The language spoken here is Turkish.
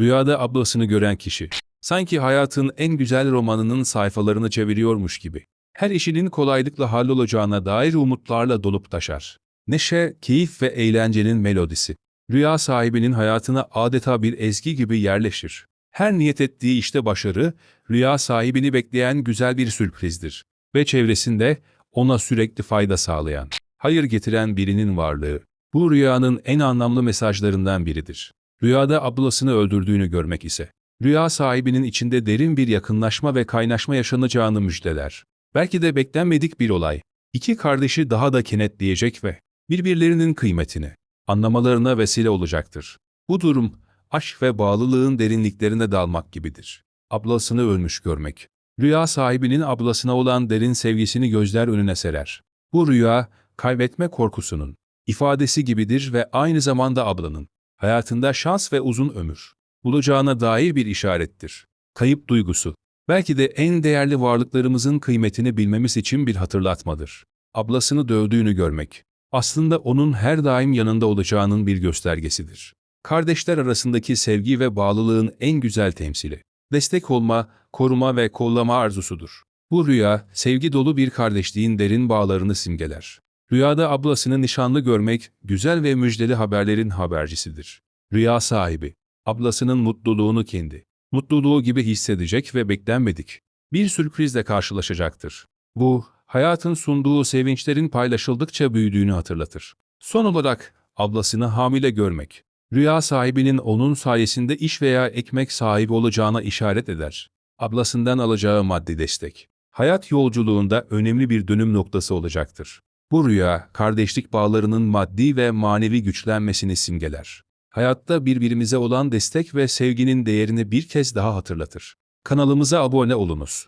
Rüyada ablasını gören kişi, sanki hayatın en güzel romanının sayfalarını çeviriyormuş gibi. Her işinin kolaylıkla hallolacağına dair umutlarla dolup taşar. Neşe, keyif ve eğlencenin melodisi. Rüya sahibinin hayatına adeta bir ezgi gibi yerleşir. Her niyet ettiği işte başarı, rüya sahibini bekleyen güzel bir sürprizdir. Ve çevresinde ona sürekli fayda sağlayan, hayır getiren birinin varlığı. Bu rüyanın en anlamlı mesajlarından biridir. Rüyada ablasını öldürdüğünü görmek ise, rüya sahibinin içinde derin bir yakınlaşma ve kaynaşma yaşanacağını müjdeler. Belki de beklenmedik bir olay. İki kardeşi daha da kenetleyecek ve birbirlerinin kıymetini anlamalarına vesile olacaktır. Bu durum, aşk ve bağlılığın derinliklerine dalmak gibidir. Ablasını ölmüş görmek. Rüya sahibinin ablasına olan derin sevgisini gözler önüne serer. Bu rüya, kaybetme korkusunun ifadesi gibidir ve aynı zamanda ablanın hayatında şans ve uzun ömür bulacağına dair bir işarettir. Kayıp duygusu, belki de en değerli varlıklarımızın kıymetini bilmemiz için bir hatırlatmadır. Ablasını dövdüğünü görmek, aslında onun her daim yanında olacağının bir göstergesidir. Kardeşler arasındaki sevgi ve bağlılığın en güzel temsili. Destek olma, koruma ve kollama arzusudur. Bu rüya, sevgi dolu bir kardeşliğin derin bağlarını simgeler. Rüyada ablasını nişanlı görmek, güzel ve müjdeli haberlerin habercisidir. Rüya sahibi, ablasının mutluluğunu kendi, mutluluğu gibi hissedecek ve beklenmedik bir sürprizle karşılaşacaktır. Bu, hayatın sunduğu sevinçlerin paylaşıldıkça büyüdüğünü hatırlatır. Son olarak, ablasını hamile görmek, rüya sahibinin onun sayesinde iş veya ekmek sahibi olacağına işaret eder. Ablasından alacağı maddi destek, hayat yolculuğunda önemli bir dönüm noktası olacaktır. Bu rüya, kardeşlik bağlarının maddi ve manevi güçlenmesini simgeler. Hayatta birbirimize olan destek ve sevginin değerini bir kez daha hatırlatır. Kanalımıza abone olunuz.